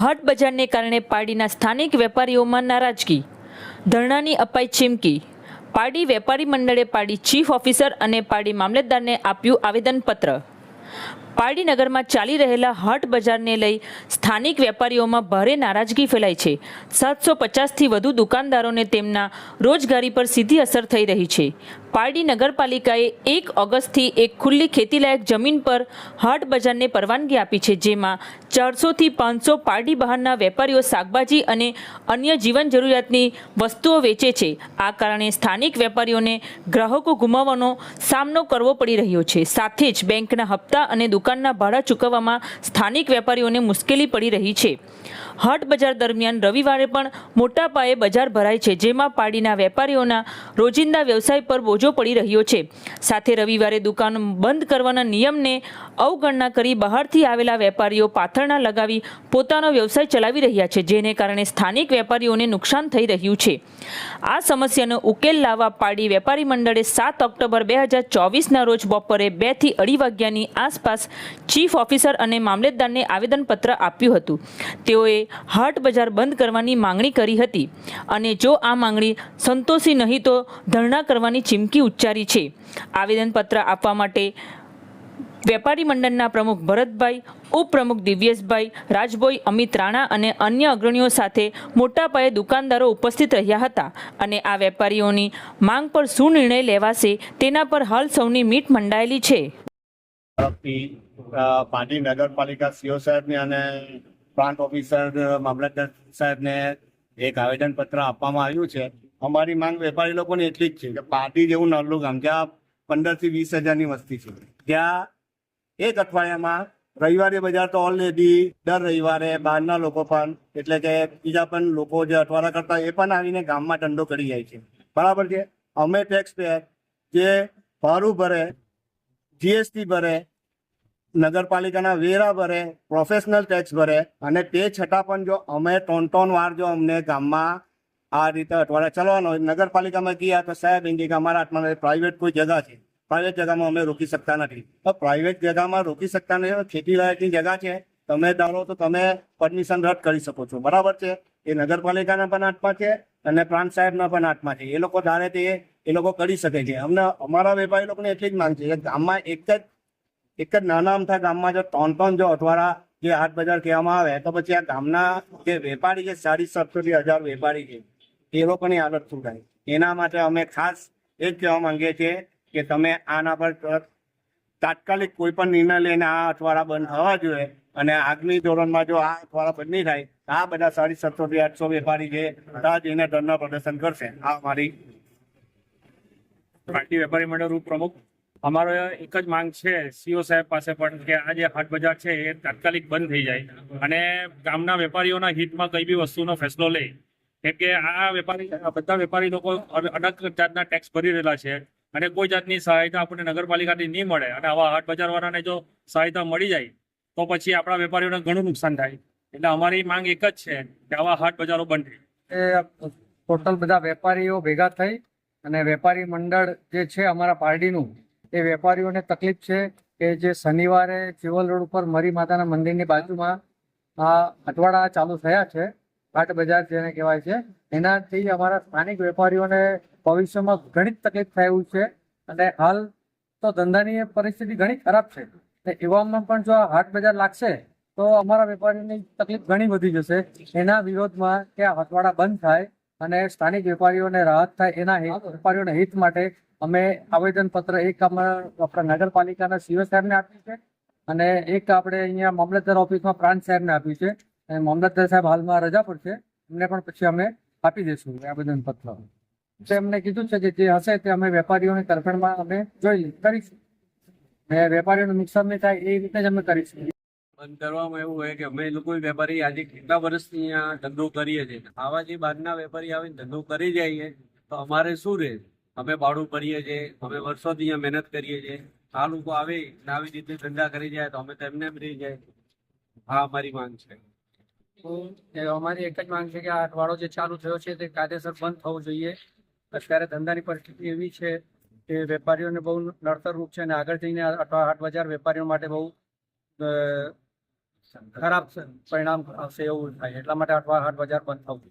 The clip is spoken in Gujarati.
હાટ બજારને કારણે પારડીના સ્થાનિક વેપારીઓમાં નારાજગી. ધરણાની અપાઈ ચીમકી. પારડી વેપારી મંડળે પારડી ચીફ ઓફિસર અને પારડી મામલતદારને આપ્યું આવેદનપત્ર. પારડી નગરમાં ચાલી રહેલા હાટ બજારને લઈ સ્થાનિક વેપારીઓમાં ભારે નારાજગી ફેલાઈ છે. સાતસો પચાસથી વધુ દુકાનદારોને તેમના રોજગારી પર સીધી અસર થઈ રહી છે. પારડી નગરપાલિકાએ એક ઓગસ્ટથી એક ખુલ્લી ખેતીલાયક જમીન પર હાટ બજારને પરવાનગી આપી છે, જેમાં ચારસોથી પાંચસો પારડી બહારના વેપારીઓ શાકભાજી અને અન્ય જીવન જરૂરિયાતની વસ્તુઓ વેચે છે. આ કારણે સ્થાનિક વેપારીઓને ગ્રાહકો ગુમાવવાનો સામનો કરવો પડી રહ્યો છે. સાથે જ બેંકના હપ્તા અને દુકાનના ભાડા ચૂકવવામાં સ્થાનિક વેપારીઓને મુશ્કેલી પડી રહી છે. હાટ બજાર દરમિયાન રવિવારે પણ મોટા પાયે બજાર ભરાય છે, જેમાં પાડીના વેપારીઓના રોજિંદા વ્યવસાય પર બોજો પડી રહ્યો છે. સાથે રવિવારે દુકાન બંધ કરવાના નિયમને અવગણના કરી બહારથી આવેલા વેપારીઓ પાથરણા લગાવી પોતાનો વ્યવસાય ચલાવી રહ્યા છે, જેને કારણે સ્થાનિક વેપારીઓને નુકસાન થઈ રહ્યું છે. આ સમસ્યાનો ઉકેલ લાવવા પાડી વેપારી મંડળે સાત ઓક્ટોબર બે હજાર ચોવીસના રોજ બપોરે બેથી અઢી વાગ્યાની આસપાસ ચીફ ઓફિસર અને મામલતદારને આવેદનપત્ર આપ્યું હતું. તેઓએ હાટ બજાર બંધ કરવાની માંગણી કરી હતી અને જો આ માંગણી સંતોષી નહીં તો ધરણા કરવાની ચીમકી ઉચ્ચારી છે. આવેદનપત્ર આપવા માટે વેપારી મંડળના પ્રમુખ ભરતભાઈ, ઉપપ્રમુખ દિવ્યેશભાઈ, રાજભોઈ અમિત રાણા અને અન્ય અગ્રણીઓ સાથે મોટા પાયે દુકાનદારો ઉપસ્થિત રહ્યા હતા અને આ વેપારીઓની માંગ પર શું નિર્ણય લેવાશે તેના પર હાલ સૌની મીટ મંડાયેલી છે. અ, નગરપાલિકા સીઓ સાહેબને અને પ્લાન્ટ ઓફિસર મામલતદાર સાહેબને એક આવેદનપત્ર આપવામાં આવ્યું છે. અમારી માંગ વેપારી લોકોની એટલી જ છે કે પાર્ટી જેવું નાનું ગામ જ્યાં પંદરથી વીસ હજારની વસ્તી છે. ત્યાં એક અઠવાડિયામાં રવિવારે બજાર તો ઓલરેડી દર રવિવારે બહારના લોકો પણ એટલે કે બીજા પણ લોકો જે અઠવાડિયા કરતા એ પણ આવીને ગામમાં ધંધો કરી જાય છે. બરાબર છે? અમે ટેક્સ પેયર જે ભારું ભરે જીએસટી ભરે, નગરપાલિકાના વેરા ભરે પ્રોફેશનલ ટેક્સ ભરે અને તે છતાં પણ જો અમે ત્રણ ત્રણ વાર જો અમને ગામમાં આ રીતે અઠવાડિયા ચલાવવાનો નગરપાલિકામાં ગયા તો સાહેબ એમ અમારા હાથમાં પ્રાઇવેટ કોઈ જગા છે. પ્રાઇવેટ જગામાં અમે રોકી શકતા નથી. તો પ્રાઇવેટ જગામાં રોકી શકતા નથી ખેતીલાયકની જગા છે. તમે ધારો તો તમે પરમિશન રદ કરી શકો છો. બરાબર છે? એ નગરપાલિકાના પણ હાથમાં છે અને પ્રાંત સાહેબના પણ હાથમાં છે. એ લોકો ધારે તે એ લોકો કરી શકે છે. અમને, અમારા વેપારી લોકોને એટલી જ માંગ છે કે ગામમાં એક જ એક જ નાના અમથા ગામમાં જો ત્રણ ત્રણ જો અઠવાડા જે હાટ બજાર કહેવામાં આવે, તો પછી આ ગામના જે વેપારી છે, સાડી સાતસો થી હજાર વેપારી છે, એ લોકોની હાલત શું થાય? એના માટે અમે ખાસ એ જ કહેવા માંગીએ છીએ કે તમે આના પર તાત્કાલિક કોઈ પણ નિર્ણય લઈને આ અઠવાડા બંધ થવા જોઈએ અને આગામી ધોરણમાં જો આ અઠવાડા બંધ નહીં થાય આ બધા સાડી સાતસો થી આઠસો વેપારી છે, બધા જઈને ધરના પ્રદર્શન કરશે. આ મારી પાર્ટી વેપારી મંડળ પ્રમુખ. અમારો એક જ માંગ છે સીઓ સાહેબ પાસે પણ કે આ જે હાટ બજાર છે એ તાત્કાલિક બંધ થઈ જાય અને ગામના વેપારીઓના હિતમાં કઈ બી વસ્તુનો ફેસલો લે. કેમ કે આ વેપારી બધા વેપારી લોકો અનેક જાતના ટેક્સ ભરી રહેલા છે અને કોઈ જાતની સહાયતા આપણને નગરપાલિકાની નહીં મળે અને આવા હાટ બજારવાળાને જો સહાયતા મળી જાય તો પછી આપણા વેપારીઓને ઘણું નુકસાન થાય. એટલે અમારી માંગ એક જ છે કે આવા હાટ બજારો બંધ ટોટલ બધા વેપારીઓ ભેગા થઈ અને વેપારી મંડળ જે છે અમારા પાર્ટીનું એ વેપારીઓને તકલીફ છે કે જે શનિવારે ચિવલ રોડ ઉપર મરી માતાના મંદિરની બાજુમાં આ અટવાડા ચાલુ થયા છે હાટ બજાર જેને કહેવાય છે, એનાથી અમારા સ્થાનિક વેપારીઓને ભવિષ્યમાં ઘણી તકલીફ થાય છે અને હાલ તો ધંધાની પરિસ્થિતિ ઘણી ખરાબ છે. એવામાં પણ જો આ હાટ બજાર લાગશે, તો અમારા વેપારીઓની તકલીફ ઘણી વધી જશે. એના વિરોધમાં કે આ હટવાડા બંધ થાય અને સ્થાનિક વેપારીઓને રાહત થાય એના હિત વેપારીઓના હિત માટે અમે આવેદન પત્ર એક આપણા નગરપાલિકાના સીઓ સાહેબને આપ્યું છે અને એક આપણે અહીંયા મામલતદાર ઓફિસમાં પ્રાંત સાહેબને આપ્યું છે. અને મામલતદાર સાહેબ હાલમાં રજા પર છે. એમને પણ પછી અમે આપી દઈશું આવેદન પત્ર તો એમને કીધું છે કે જે હશે તે અમે વેપારીઓની તરફેણમાં અમે જોઈ કરીશું. ને વેપારીઓને નુકસાન નહીં થાય એ રીતે જ અમે કરીશું. બંધ કરવામાં એવું હોય કે અમે લોકો વેપારી આજે કેટલા વર્ષથી અહીંયા ધંધો કરીએ છીએ? આવા જે બહારના વેપારી આવીને ધંધો કરી જાય તો અમારે શું રહે? અમે ભાડું ભરીએ છીએ, અમે વર્ષોથી અહીંયા મહેનત કરીએ છીએ. આ લોકો આવે આવી રીતે ધંધા કરી જાય, તો અમે તેમને રહી જાય. આ અમારી માંગ છે. તો અમારી એક જ માંગ છે કે આ અઠવાડો જે ચાલુ થયો છે તે કાયદેસર બંધ થવો જોઈએ. અત્યારે ધંધાની પરિસ્થિતિ એવી છે કે વેપારીઓને બહુ નડતરરૂપ છે અને આગળ જઈને અઠવા હાટ બજાર વેપારીઓ માટે બહુ ખરાબ પરિણામ આવશે એવું થાય એટલા માટે આઠ આઠ બજાર બંધ થવું.